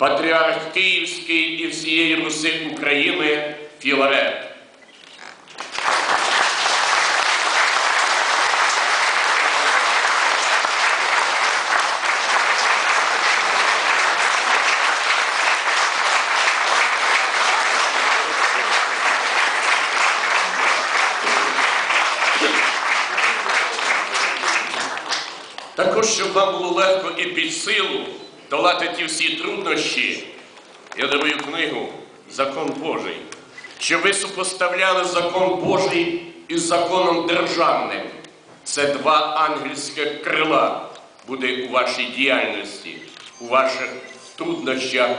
патріарх Київський і всієї Руси України Філарет. Також, щоб вам було легко і під силу долати ті всі труднощі, я дарую книгу Закон Божий, щоб ви супоставляли закон Божий із законом державним. Це два ангельських крила буде у вашій діяльності, у ваших труднощах,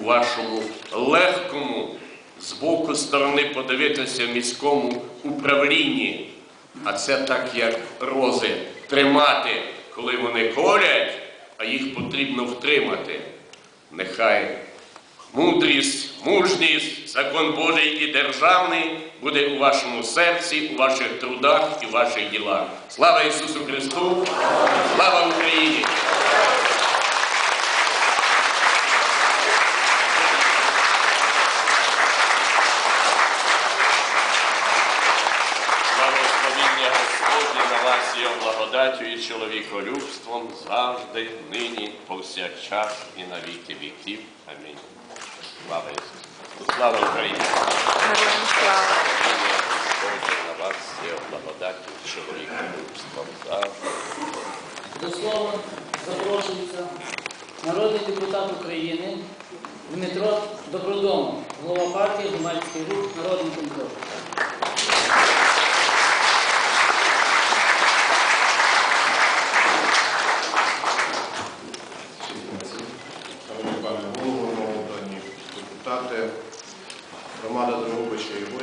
у вашому легкому з боку сторони подивитися в міському управлінні. А це так, як рози тримати, коли вони колять, а їх потрібно втримати. Нехай мудрість, мужність, закон Божий і державний буде у вашому серці, у ваших трудах і ваших ділах. Слава Ісусу Христу! Слава Україні! Благословіння Господнє на вас є благодаттю і чоловіколюбством завжди, нині, повсякчас і на віки віків. Амінь. Слава Ісусу! Слава Україні! Благословіння на вас є благодаттю і чоловіколюбством завжди. До слова запрошується народний депутат України Дмитро Добродомов, голова партії громадський рух Народний контроль. Депутати, громада Дрогобича і